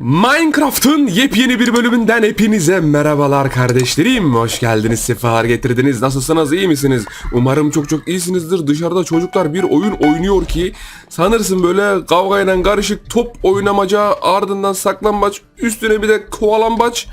Minecraft'ın yepyeni bir bölümünden hepinize merhabalar kardeşlerim. Hoş geldiniz, sefalar getirdiniz. Nasılsınız, iyi misiniz? Umarım çok çok iyisinizdir. Dışarıda çocuklar bir oyun oynuyor ki sanırsın böyle kavgayla karışık top oynamaca, ardından saklambaç, üstüne bir de kovalambaç.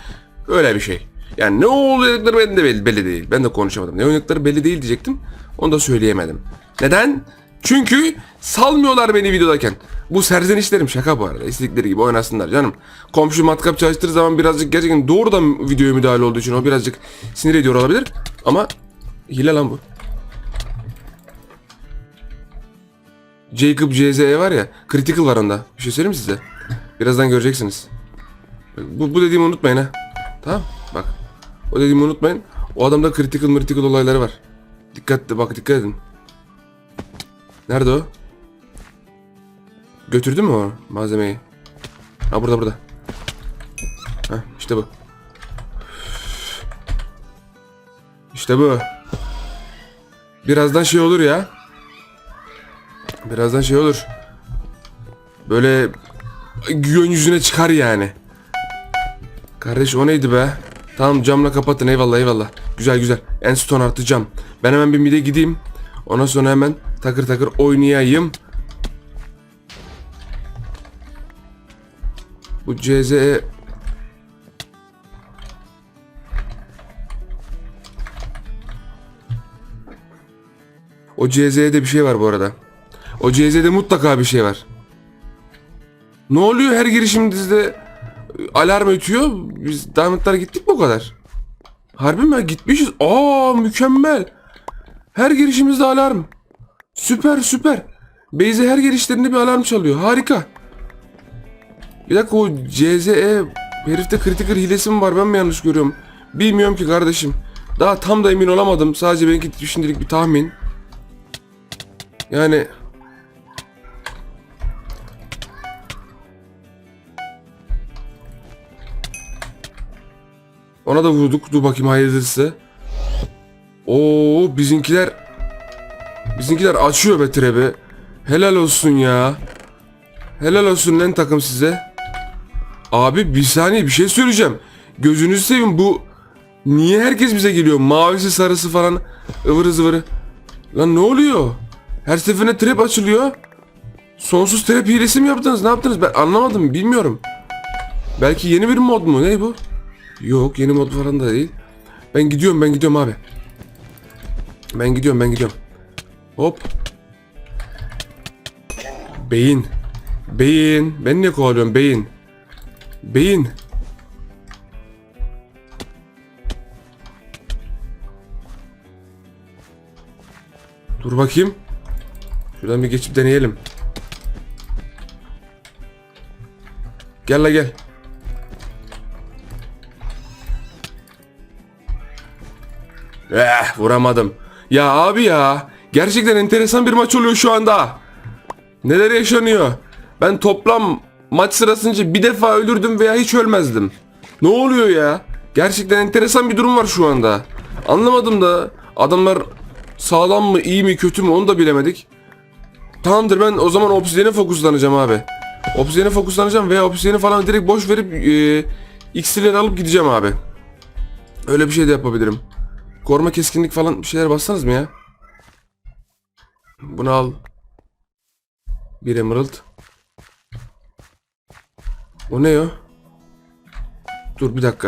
Öyle bir şey. Yani ne olacakları belli, belli, belli değil. Ben de konuşamadım. Ne oynayacakları belli değil diyecektim. Onu da söyleyemedim. Neden? Çünkü salmıyorlar beni videodayken. Bu serzenişlerim şaka bu arada. İstedikleri gibi oynasınlar canım. Komşu matkap çalıştırdığı zaman birazcık gerçekten doğrudan videoya müdahale olduğu için o birazcık sinir ediyor olabilir. Ama hile lan bu. Jacob CZE var ya, critical var onda. Bir şey söyleyeyim mi size? Birazdan göreceksiniz. Bu, bu dediğimi unutmayın ha. Tamam bak. O dediğimi unutmayın. O adamda critical critical olayları var. Dikkatli bak dikkat edin. Nerede o? Götürdü mü o malzemeyi? Ha burada burada. Ha işte bu. İşte bu. Birazdan şey olur ya. Birazdan şey olur. Böyle gün yüzüne çıkar yani. Kardeş o neydi be? Tamam camla kapatın eyvallah eyvallah. Güzel güzel. Enstone artı cam. Ben hemen bir mide gideyim. Ondan sonra hemen takır takır oynayayım. Bu CZE O CZ'de bir şey var bu arada. O CZ'de mutlaka bir şey var. Ne oluyor her girişimizde e, alarm ötüyor. Biz Diamond'lara gittik mi o kadar? Harbi mi? Gitmişiz. Aa mükemmel. Her girişimizde alarm. Süper süper. Beyze her girişlerinde bir alarm çalıyor. Harika. Bir dakika o CZE herifte critical hilesi mi var ben mi yanlış görüyorum? Bilmiyorum ki kardeşim. Daha tam da emin olamadım. Sadece benimki şimdilik bir tahmin. Yani Ona da vurduk. Dur bakayım hayırlısı. Oo bizimkiler Bizimkiler açıyor be trebi. Helal olsun ya. Helal olsun lan takım size. Abi bir saniye bir şey söyleyeceğim. Gözünüzü seveyim bu niye herkes bize geliyor? Mavisi sarısı falan ıvırı zıvırı. Lan ne oluyor? Her seferinde trap açılıyor. Sonsuz trap hilesi mi yaptınız? Ne yaptınız? Ben anlamadım. Bilmiyorum. Belki yeni bir mod mu? Ne bu? Yok yeni mod falan da değil. Ben gidiyorum ben gidiyorum abi. Ben gidiyorum ben gidiyorum. Hop. Beyin. Beyin. Ben niye kovalıyorum beyin? Beyin. Dur bakayım. Şuradan bir geçip deneyelim. Gel la gel. Eh vuramadım. Ya abi ya. Gerçekten enteresan bir maç oluyor şu anda. Neler yaşanıyor? Ben toplam maç sırasınca bir defa ölürdüm veya hiç ölmezdim. Ne oluyor ya? Gerçekten enteresan bir durum var şu anda. Anlamadım da adamlar sağlam mı, iyi mi, kötü mü onu da bilemedik. Tamamdır ben o zaman obsidiyene fokuslanacağım abi. Obsidiyene fokuslanacağım veya obsidiyeni falan direkt boş verip e, iksirleri alıp gideceğim abi. Öyle bir şey de yapabilirim. Koruma keskinlik falan bir şeyler bassanız mı ya? Bunu al. Bir emerald. O ne ya? Dur bir dakika.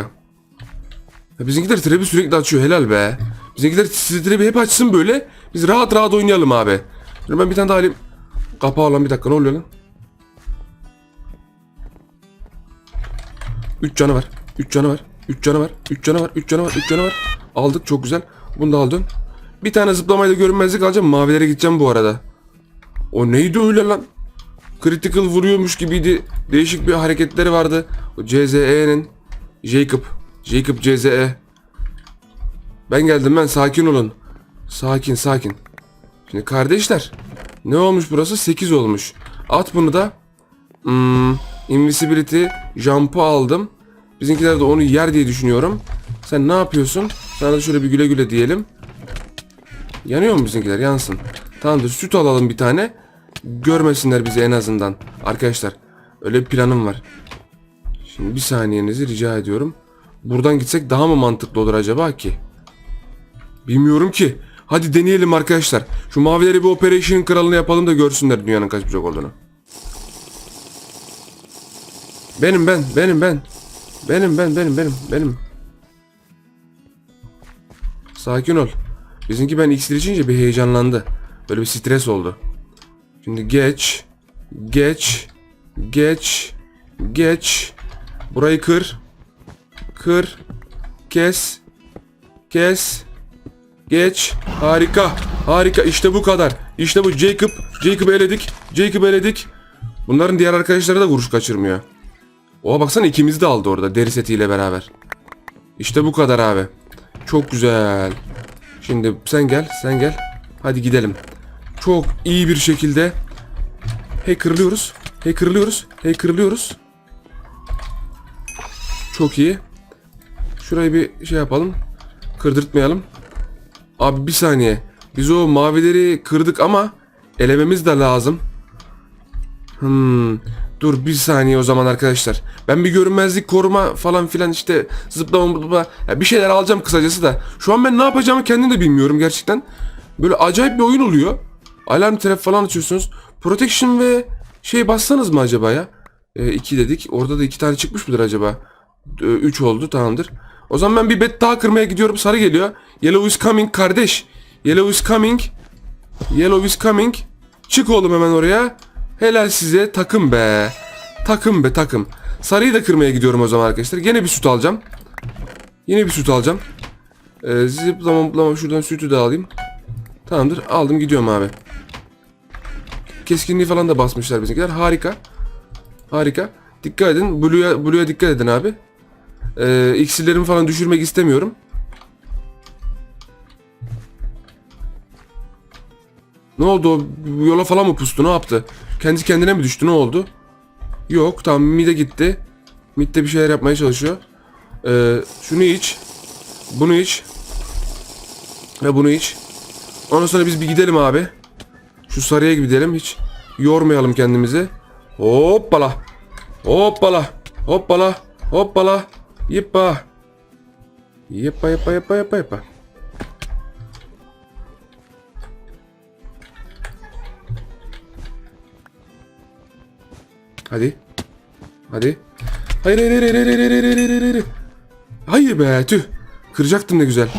Ya bizimkiler trebi sürekli açıyor helal be. Bizimkiler trebi hep açsın böyle. Biz rahat rahat oynayalım abi. Dur ben bir tane daha alayım. Kapağı olan bir dakika ne oluyor lan? 3 canı var. 3 canı var. 3 canı var. 3 canı var. 3 canı var. 3 canı var. Aldık çok güzel. Bunu da aldın. Bir tane zıplamayla görünmezlik alacağım. Mavilere gideceğim bu arada. O neydi öyle lan? Critical vuruyormuş gibiydi. Değişik bir hareketleri vardı. O CZE'nin Jacob. Jacob CZE. Ben geldim ben sakin olun. Sakin sakin. Şimdi kardeşler. Ne olmuş burası? 8 olmuş. At bunu da. Hmm, invisibility jump'ı aldım. Bizimkiler de onu yer diye düşünüyorum. Sen ne yapıyorsun? Sana da şöyle bir güle güle diyelim. Yanıyor mu bizimkiler? Yansın. Tamamdır. Süt alalım bir tane. Görmesinler bizi en azından. Arkadaşlar öyle bir planım var. Şimdi bir saniyenizi rica ediyorum. Buradan gitsek daha mı mantıklı olur acaba ki? Bilmiyorum ki. Hadi deneyelim arkadaşlar. Şu mavileri bir Operation kralını yapalım da görsünler dünyanın kaç bucak olduğunu. Benim ben, benim ben. Benim ben, benim, benim, benim. Sakin ol. Bizimki ben iksir içince bir heyecanlandı. Böyle bir stres oldu. Şimdi geç. Geç. Geç. Geç. Burayı kır. Kır. Kes. Kes. Geç. Harika. Harika. İşte bu kadar. İşte bu Jacob. Jacob'ı eledik. Jacob'ı eledik. Bunların diğer arkadaşları da vuruş kaçırmıyor. Oha baksana ikimizi de aldı orada deri setiyle beraber. İşte bu kadar abi. Çok güzel. Şimdi sen gel, sen gel. Hadi gidelim. Çok iyi bir şekilde kırılıyoruz. Hey kırılıyoruz. Çok iyi. Şurayı bir şey yapalım. Kırdırtmayalım. Abi bir saniye. Biz o mavileri kırdık ama elememiz de lazım. Hmm. Dur bir saniye o zaman arkadaşlar. Ben bir görünmezlik koruma falan filan işte zıplama zıplama ya bir şeyler alacağım kısacası da. Şu an ben ne yapacağımı kendim de bilmiyorum gerçekten. Böyle acayip bir oyun oluyor. Alarm trap falan açıyorsunuz. Protection ve şey bassanız mı acaba ya? 2 dedik. Orada da iki tane çıkmış mıdır acaba? 3 oldu tamamdır. O zaman ben bir bet daha kırmaya gidiyorum. Sarı geliyor. Yellow is coming kardeş. Yellow is coming. Yellow is coming. Çık oğlum hemen oraya. Helal size takım be. Takım be takım. Sarıyı da kırmaya gidiyorum o zaman arkadaşlar. Yine bir süt alacağım. Yine bir süt alacağım. Ee, zıplama zıplama şuradan sütü de alayım. Tamamdır aldım gidiyorum abi. Keskinliği falan da basmışlar bizimkiler. Harika. Harika. Dikkat edin. Blue'ya Blue'ya dikkat edin abi. Ee, iksirlerimi falan düşürmek istemiyorum. Ne oldu? Yola falan mı pustu? Ne yaptı? Kendi kendine mi düştü? Ne oldu? Yok. Tamam mide gitti. Midde bir şeyler yapmaya çalışıyor. Ee, şunu iç. Bunu iç. Ve bunu iç. Ondan sonra biz bir gidelim abi. Şu sarıya gidelim. Hiç yormayalım kendimizi. Hoppala. Hoppala. Hoppala. Hoppala. Yippa. Yippa yippa yippa yippa yippa. Hadi. Hadi. Hayır hayır hayır hayır hayır hayır hayır hayır hayır be tüh. Kıracaktım ne güzel.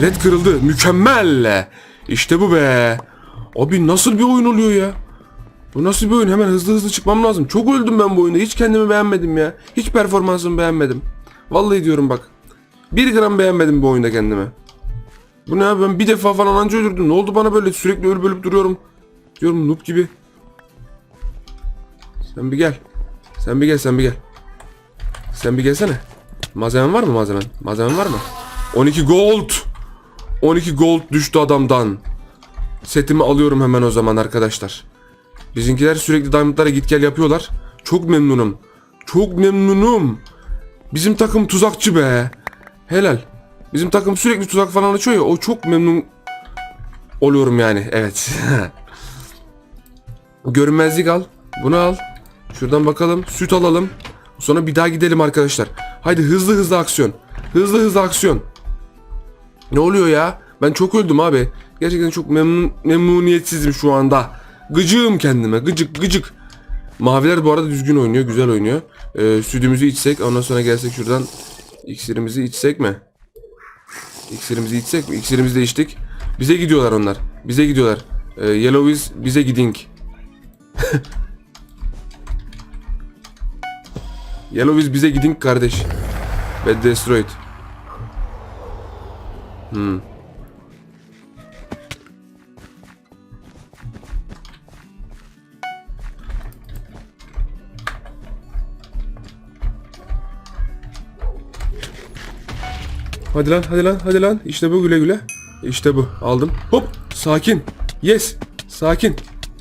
Red kırıldı. Mükemmel. İşte bu be. Abi nasıl bir oyun oluyor ya? Bu nasıl bir oyun? Hemen hızlı hızlı çıkmam lazım. Çok öldüm ben bu oyunda. Hiç kendimi beğenmedim ya. Hiç performansımı beğenmedim. Vallahi diyorum bak. Bir gram beğenmedim bu oyunda kendime. Bu ne abi ben bir defa falan anca öldürdüm. Ne oldu bana böyle sürekli ölüp ölüp duruyorum. Diyorum noob gibi. Sen bir gel. Sen bir gel sen bir gel. Sen bir gelsene. Malzemen var mı malzemen? Malzemen var mı? 12 gold. 12 gold düştü adamdan. Setimi alıyorum hemen o zaman arkadaşlar. Bizimkiler sürekli diamondlara git gel yapıyorlar. Çok memnunum. Çok memnunum. Bizim takım tuzakçı be. Helal. Bizim takım sürekli tuzak falan açıyor ya. O çok memnun oluyorum yani. Evet. Görünmezlik al. Bunu al. Şuradan bakalım. Süt alalım. Sonra bir daha gidelim arkadaşlar. Haydi hızlı hızlı aksiyon. Hızlı hızlı aksiyon. Ne oluyor ya? Ben çok öldüm abi. Gerçekten çok memnun, memnuniyetsizim şu anda. Gıcığım kendime. Gıcık gıcık. Maviler bu arada düzgün oynuyor. Güzel oynuyor. Ee, sütümüzü içsek. Ondan sonra gelsek şuradan. İksirimizi içsek mi? İksirimizi içsek mi? İksirimizi de içtik. Bize gidiyorlar onlar. Bize gidiyorlar. Ee, Yellow is bize giding. Yellow is bize gidin kardeş. Ve destroyed. Hmm. Hadi lan hadi lan hadi lan. İşte bu güle güle. İşte bu. Aldım. Hop. Sakin. Yes. Sakin.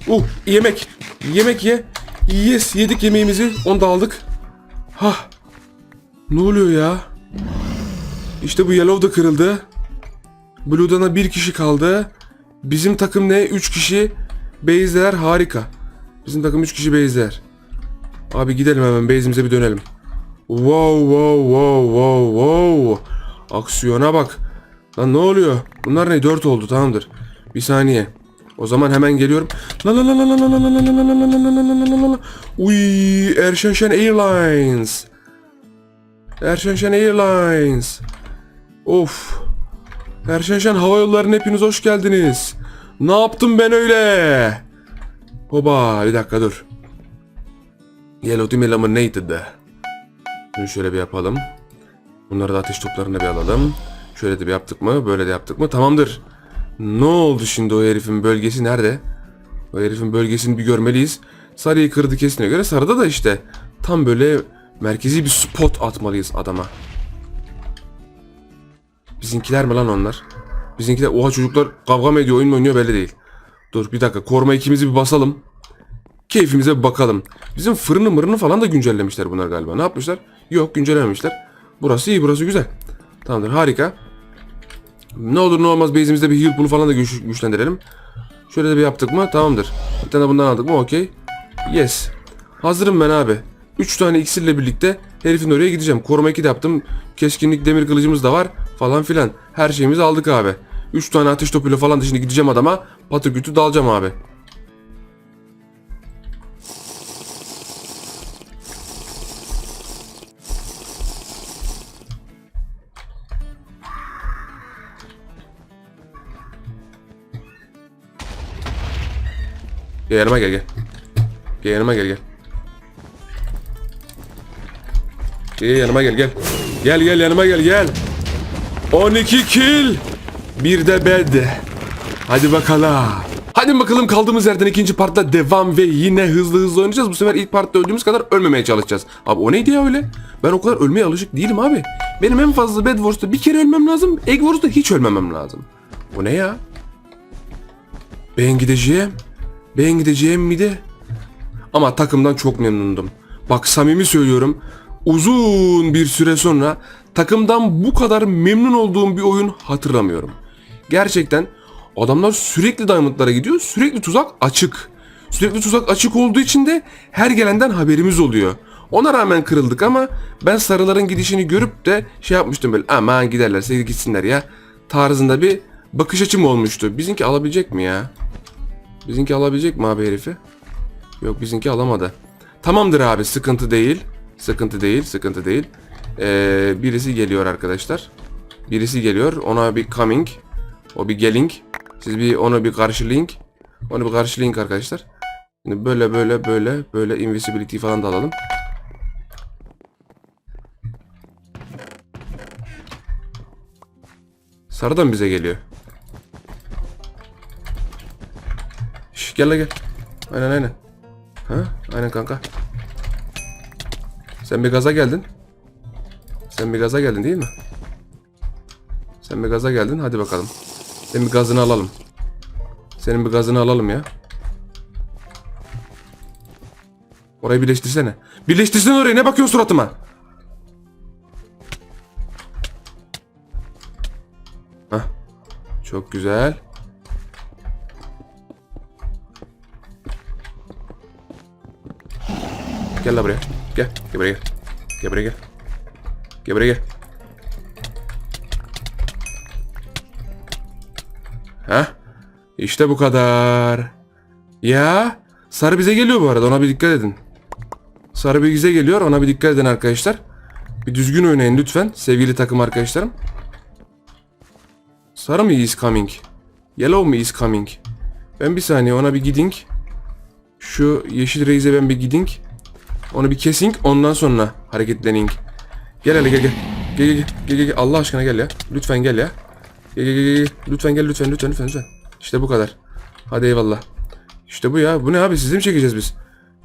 Uh yemek. Yemek ye. Yes yedik yemeğimizi. Onu da aldık. Hah. Ne oluyor ya? İşte bu yellow da kırıldı. Blue'dan da bir kişi kaldı. Bizim takım ne? 3 kişi. Base'ler harika. Bizim takım 3 kişi base'ler. Abi gidelim hemen base'imize bir dönelim. Wow wow wow wow wow. Aksiyona bak. Lan ne oluyor? Bunlar ne? 4 oldu tamamdır. Bir saniye. O zaman hemen geliyorum. La la la la la la la la la la la la la la la la la. Uy, Erşen Şen Airlines. Erşen Şen Airlines. Of. Erşen Şen Hava Yolları'na hepiniz hoş geldiniz. Ne yaptım ben öyle? Hoba bir dakika dur. Yellow Team Eliminated. Bunu şöyle bir yapalım. Bunları da ateş toplarına bir alalım. Şöyle de bir yaptık mı? Böyle de yaptık mı? Tamamdır. Ne oldu şimdi o herifin bölgesi nerede? O herifin bölgesini bir görmeliyiz. Sarıyı kırdı kesine göre sarıda da işte tam böyle merkezi bir spot atmalıyız adama. Bizimkiler mi lan onlar? Bizimkiler oha çocuklar kavga mı ediyor oyun mu oynuyor belli değil. Dur bir dakika koruma ikimizi bir basalım. Keyfimize bir bakalım. Bizim fırını mırını falan da güncellemişler bunlar galiba. Ne yapmışlar? Yok güncellememişler. Burası iyi burası güzel. Tamamdır harika. Ne olur ne olmaz base'imizde bir heal pool'u falan da güç- güçlendirelim. Şöyle de bir yaptık mı? Tamamdır. Bir tane bundan aldık mı? Okey. Yes. Hazırım ben abi. 3 tane iksirle birlikte herifin oraya gideceğim. Koruma 2 de yaptım. Keskinlik demir kılıcımız da var. Falan filan. Her şeyimizi aldık abi. 3 tane ateş topuyla falan da şimdi gideceğim adama. Patır kütü dalacağım abi. Gel yanıma gel gel. Gel yanıma gel gel. Gel yanıma gel gel. Gel gel yanıma gel gel. 12 kill. Bir de bed. Hadi bakalım. Hadi bakalım kaldığımız yerden ikinci partta devam ve yine hızlı hızlı oynayacağız. Bu sefer ilk partta öldüğümüz kadar ölmemeye çalışacağız. Abi o neydi ya öyle? Ben o kadar ölmeye alışık değilim abi. Benim en fazla Bed Wars'ta bir kere ölmem lazım. Egg Wars'ta hiç ölmemem lazım. O ne ya? Ben gideceğim. Ben gideceğim mi de? Ama takımdan çok memnundum. Bak samimi söylüyorum. Uzun bir süre sonra takımdan bu kadar memnun olduğum bir oyun hatırlamıyorum. Gerçekten adamlar sürekli diamondlara gidiyor. Sürekli tuzak açık. Sürekli tuzak açık olduğu için de her gelenden haberimiz oluyor. Ona rağmen kırıldık ama ben sarıların gidişini görüp de şey yapmıştım böyle aman giderlerse gitsinler ya tarzında bir bakış açım olmuştu. Bizimki alabilecek mi ya? Bizimki alabilecek mi abi herifi? Yok bizimki alamadı. Tamamdır abi sıkıntı değil. Sıkıntı değil sıkıntı değil. Ee, birisi geliyor arkadaşlar. Birisi geliyor ona bir coming. O bir gelling. Siz bir onu bir karşılayın. Onu bir karşılayın arkadaşlar. Şimdi böyle böyle böyle böyle invisibility falan da alalım. Sarıdan bize geliyor. Gel la gel. Aynen aynen. Ha? Aynen kanka. Sen bir gaza geldin. Sen bir gaza geldin değil mi? Sen bir gaza geldin. Hadi bakalım. Senin bir gazını alalım. Senin bir gazını alalım ya. Orayı birleştirsene. Birleştirsene orayı. Ne bakıyorsun suratıma? Hah. Çok güzel. Gel la buraya. Gel. Gel buraya gel. Gel buraya gel. Gel buraya gel. Heh. İşte bu kadar. Ya. Sarı bize geliyor bu arada. Ona bir dikkat edin. Sarı bize geliyor. Ona bir dikkat edin arkadaşlar. Bir düzgün oynayın lütfen. Sevgili takım arkadaşlarım. Sarı mı is coming? Yellow mu is coming? Ben bir saniye ona bir giding. Şu yeşil reise ben bir giding. Onu bir kesing ondan sonra hareketlening. Gel hele gel gel. Gel gel gel gel. Allah aşkına gel ya. Lütfen gel ya. Gel gel gel gel. Lütfen gel lütfen lütfen lütfen lütfen. İşte bu kadar. Hadi eyvallah. İşte bu ya. Bu ne abi? Sizi mi çekeceğiz biz?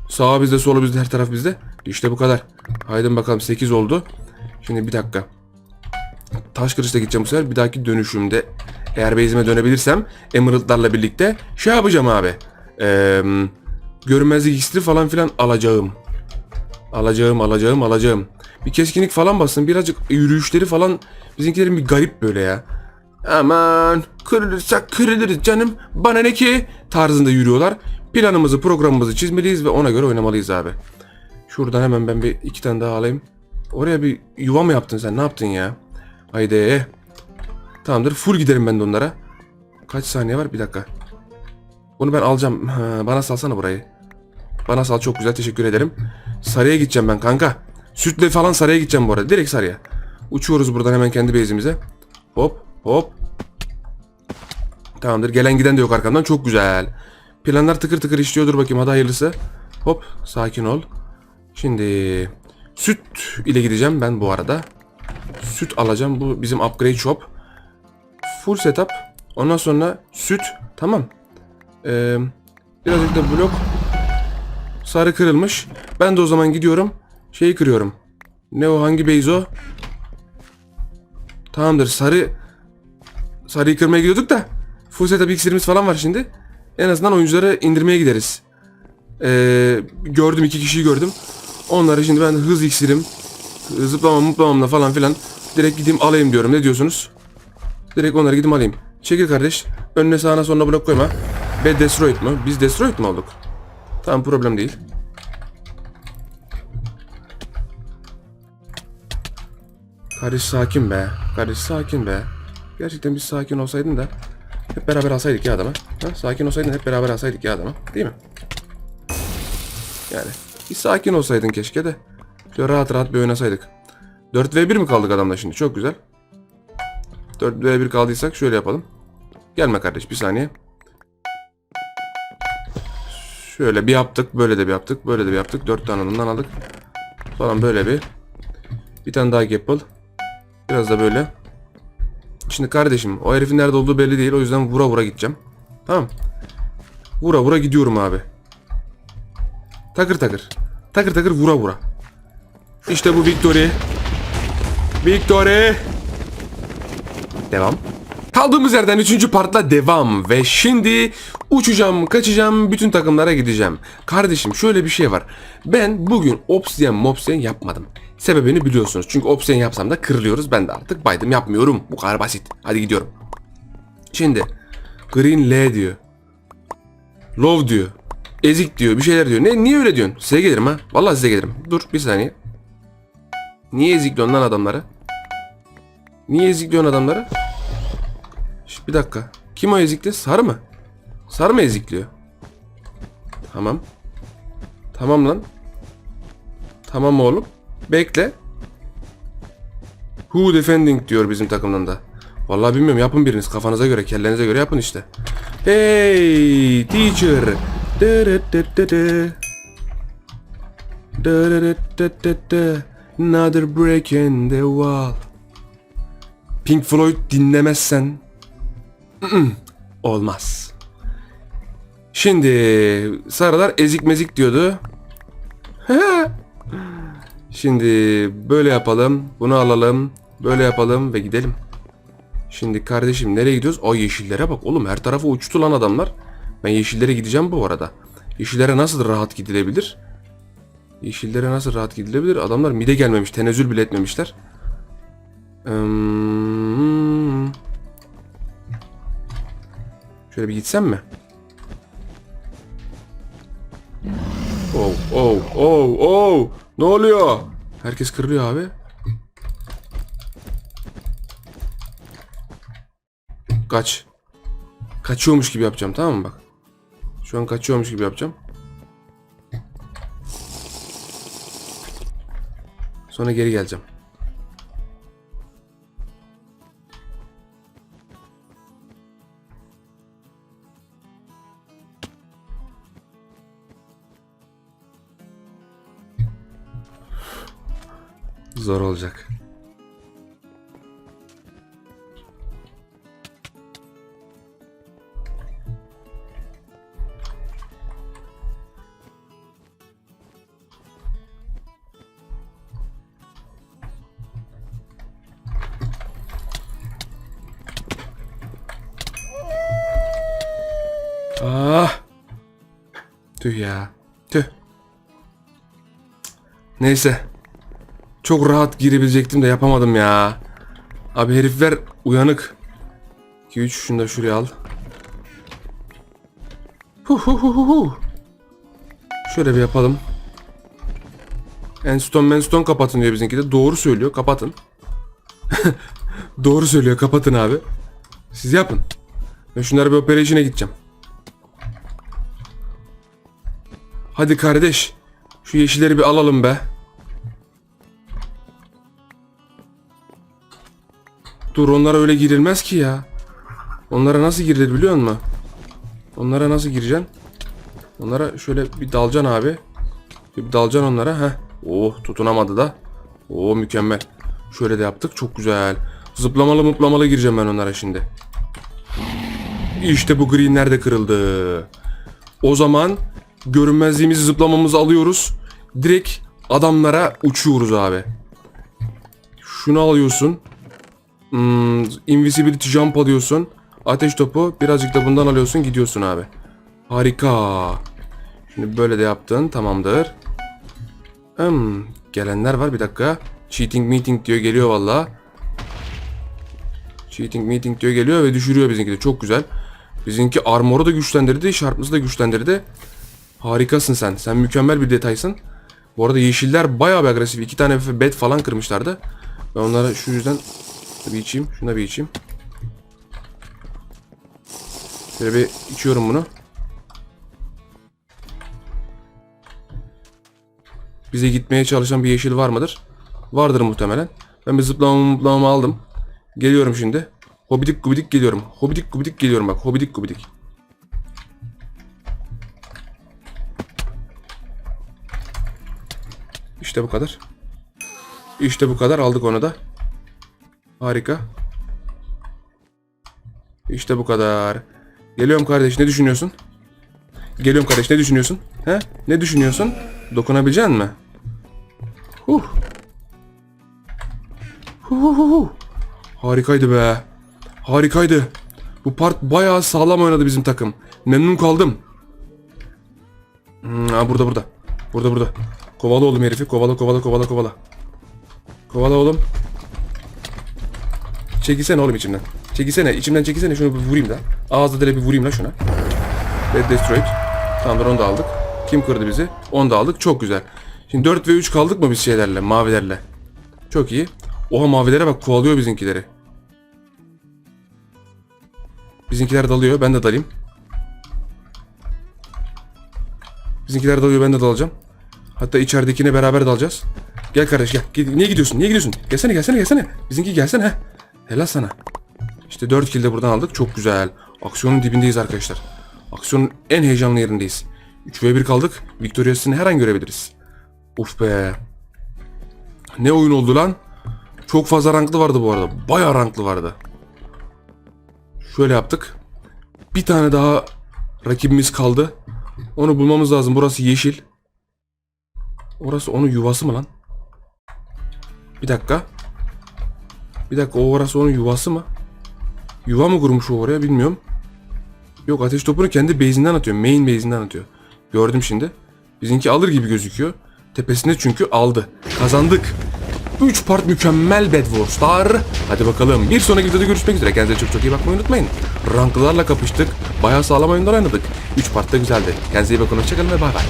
Sağa bizde, solu bizde, her taraf bizde. İşte bu kadar. Haydi bakalım 8 oldu. Şimdi bir dakika. Taş kılıçla gideceğim bu sefer. Bir dahaki dönüşümde eğer base'ime dönebilirsem Emerald'larla birlikte şey yapacağım abi. Eee görünmezlik iksiri falan filan alacağım. Alacağım, alacağım, alacağım. Bir keskinlik falan bassın. Birazcık yürüyüşleri falan bizimkilerin bir garip böyle ya. Aman kırılırsak kırılırız canım. Bana ne ki? Tarzında yürüyorlar. Planımızı, programımızı çizmeliyiz ve ona göre oynamalıyız abi. Şuradan hemen ben bir iki tane daha alayım. Oraya bir yuva mı yaptın sen? Ne yaptın ya? Haydi. Tamamdır. Full giderim ben de onlara. Kaç saniye var? Bir dakika. Bunu ben alacağım. Bana salsana burayı. Bana sal çok güzel teşekkür ederim. Sarıya gideceğim ben kanka. Sütle falan sarıya gideceğim bu arada. Direkt sarıya. Uçuyoruz buradan hemen kendi base'imize. Hop hop. Tamamdır. Gelen giden de yok arkamdan. Çok güzel. Planlar tıkır tıkır işliyor. Dur bakayım hadi hayırlısı. Hop sakin ol. Şimdi süt ile gideceğim ben bu arada. Süt alacağım. Bu bizim upgrade shop. Full setup. Ondan sonra süt. Tamam. Ee, birazcık da blok. Sarı kırılmış. Ben de o zaman gidiyorum. Şeyi kırıyorum. Ne o hangi base o? Tamamdır sarı. Sarıyı kırmaya gidiyorduk da. Full setup iksirimiz falan var şimdi. En azından oyuncuları indirmeye gideriz. Ee, gördüm iki kişiyi gördüm. Onları şimdi ben hız iksirim. Zıplamam mutlamamla falan filan. Direkt gideyim alayım diyorum. Ne diyorsunuz? Direkt onları gideyim alayım. Çekil kardeş. Önüne sağına sonuna blok koyma. Ve destroyed mu? Biz destroyed mu olduk? Tamam problem değil. Kardeş sakin be. Kardeş sakin be. Gerçekten biz sakin olsaydın da hep beraber alsaydık ya adamı. Ha? Sakin olsaydın hep beraber alsaydık ya adamı. Değil mi? Yani bir sakin olsaydın keşke de. Şöyle rahat rahat bir oynasaydık. 4v1 mi kaldık adamla şimdi? Çok güzel. 4v1 kaldıysak şöyle yapalım. Gelme kardeş bir saniye. Şöyle bir yaptık. Böyle de bir yaptık. Böyle de bir yaptık. 4 tane adamdan aldık. Falan böyle bir. Bir tane daha gapple. Biraz da böyle. Şimdi kardeşim o herifin nerede olduğu belli değil. O yüzden vura vura gideceğim. Tamam. Vura vura gidiyorum abi. Takır takır. Takır takır vura vura. İşte bu victory. Victory. Devam. Kaldığımız yerden 3. partla devam ve şimdi uçacağım, kaçacağım, bütün takımlara gideceğim. Kardeşim şöyle bir şey var. Ben bugün obsidian mobsidian yapmadım. Sebebini biliyorsunuz. Çünkü obsidian yapsam da kırılıyoruz. Ben de artık baydım yapmıyorum. Bu kadar basit. Hadi gidiyorum. Şimdi Green L diyor. Love diyor. Ezik diyor. Bir şeyler diyor. Ne niye öyle diyorsun? Size gelirim ha. Vallahi size gelirim. Dur bir saniye. Niye ezikliyorsun lan adamları? Niye ezikliyorsun adamları? Şş, bir dakika. Kim o ezikli? Sarı mı? Sarı mı ezikliyor? Tamam. Tamam lan. Tamam oğlum. Bekle. Who defending diyor bizim takımdan da. Vallahi bilmiyorum yapın biriniz kafanıza göre kellenize göre yapın işte. Hey teacher. Another break in the wall. Pink Floyd dinlemezsen olmaz. Şimdi sarılar ezik mezik diyordu. Şimdi böyle yapalım. Bunu alalım. Böyle yapalım ve gidelim. Şimdi kardeşim nereye gidiyoruz? O yeşillere bak oğlum her tarafa uçtu lan adamlar. Ben yeşillere gideceğim bu arada. Yeşillere nasıl rahat gidilebilir? Yeşillere nasıl rahat gidilebilir? Adamlar mide gelmemiş. Tenezzül bile etmemişler. Hmm. Şöyle bir gitsem mi? Oh, oh, oh, oh. Ne oluyor? Herkes kırılıyor abi. Kaç. Kaçıyormuş gibi yapacağım tamam mı bak. Şu an kaçıyormuş gibi yapacağım. Sonra geri geleceğim. Zor olacak. Ah. Tüh ya. Tüh. Neyse. Çok rahat girebilecektim de yapamadım ya. Abi herifler uyanık. 2 3 şunu da şuraya al. Hu hu hu hu hu. Şöyle bir yapalım. Enstone menstone kapatın diyor bizimki de. Doğru söylüyor kapatın. Doğru söylüyor kapatın abi. Siz yapın. Ben şunlara bir operation'a gideceğim. Hadi kardeş. Şu yeşilleri bir alalım be. Dur onlara öyle girilmez ki ya. Onlara nasıl girilir biliyor musun? Onlara nasıl gireceksin? Onlara şöyle bir dalacaksın abi. Bir dalacaksın onlara. Heh. Oh tutunamadı da. Oh mükemmel. Şöyle de yaptık. Çok güzel. Zıplamalı mıplamalı gireceğim ben onlara şimdi. İşte bu greenler de kırıldı. O zaman görünmezliğimizi zıplamamızı alıyoruz. Direkt adamlara uçuyoruz abi. Şunu alıyorsun. Hmm, invisibility jump alıyorsun. Ateş topu birazcık da bundan alıyorsun gidiyorsun abi. Harika. Şimdi böyle de yaptın tamamdır. Hmm, gelenler var bir dakika. Cheating meeting diyor geliyor valla. Cheating meeting diyor geliyor ve düşürüyor bizimki de çok güzel. Bizimki armoru da güçlendirdi, şarpımızı da güçlendirdi. Harikasın sen. Sen mükemmel bir detaysın. Bu arada yeşiller bayağı bir agresif. İki tane bed falan kırmışlardı. Ben onlara şu yüzden bir içeyim. Şuna bir içeyim. Şöyle bir içiyorum bunu. Bize gitmeye çalışan bir yeşil var mıdır? Vardır muhtemelen. Ben bir zıplamamı zıplamamı aldım. Geliyorum şimdi. Hobidik gubidik geliyorum. Hobidik gubidik geliyorum bak. Hobidik gubidik. İşte bu kadar. İşte bu kadar aldık onu da. Harika. İşte bu kadar. Geliyorum kardeş ne düşünüyorsun? Geliyorum kardeş ne düşünüyorsun? He? Ne düşünüyorsun? Dokunabilecek mi? Huh. Hu hu hu hu. Harikaydı be. Harikaydı. Bu part bayağı sağlam oynadı bizim takım. Memnun kaldım. Hmm, aa, burada burada. Burada burada. Kovala oğlum herifi. Kovala kovala kovala kovala. Kovala oğlum. Çekilsene oğlum içimden. Çekilsene. içimden çekilsene. Şunu bir vurayım da. Ağzı dile bir vurayım la şuna. Dead Destroyed. Tamamdır onu da aldık. Kim kırdı bizi? Onu da aldık. Çok güzel. Şimdi 4 ve 3 kaldık mı biz şeylerle? Mavilerle. Çok iyi. Oha mavilere bak kovalıyor bizimkileri. Bizimkiler dalıyor. Ben de dalayım. Bizimkiler dalıyor. Ben de dalacağım. Hatta içeridekine beraber dalacağız. Gel kardeş gel. Niye gidiyorsun? Niye gidiyorsun? Gelsene gelsene gelsene. Bizimki gelsene. he. Helal sana. İşte 4 kill de buradan aldık. Çok güzel. Aksiyonun dibindeyiz arkadaşlar. Aksiyonun en heyecanlı yerindeyiz. 3 ve 1 kaldık. Victoria'sını her an görebiliriz. Uf be. Ne oyun oldu lan? Çok fazla ranklı vardı bu arada. Bayağı ranklı vardı. Şöyle yaptık. Bir tane daha rakibimiz kaldı. Onu bulmamız lazım. Burası yeşil. Orası onun yuvası mı lan? Bir dakika. Bir dakika o orası onun yuvası mı? Yuva mı kurmuş o oraya bilmiyorum. Yok ateş topunu kendi base'inden atıyor. Main base'inden atıyor. Gördüm şimdi. Bizimki alır gibi gözüküyor. Tepesinde çünkü aldı. Kazandık. 3 part mükemmel Bed Wars'lar. Hadi bakalım bir sonraki videoda görüşmek üzere. Kendinize çok çok iyi bakmayı unutmayın. Ranklılarla kapıştık. Bayağı sağlam oyunlar oynadık. 3 part da güzeldi. Kendinize iyi bakın. Hoşçakalın ve bay bay.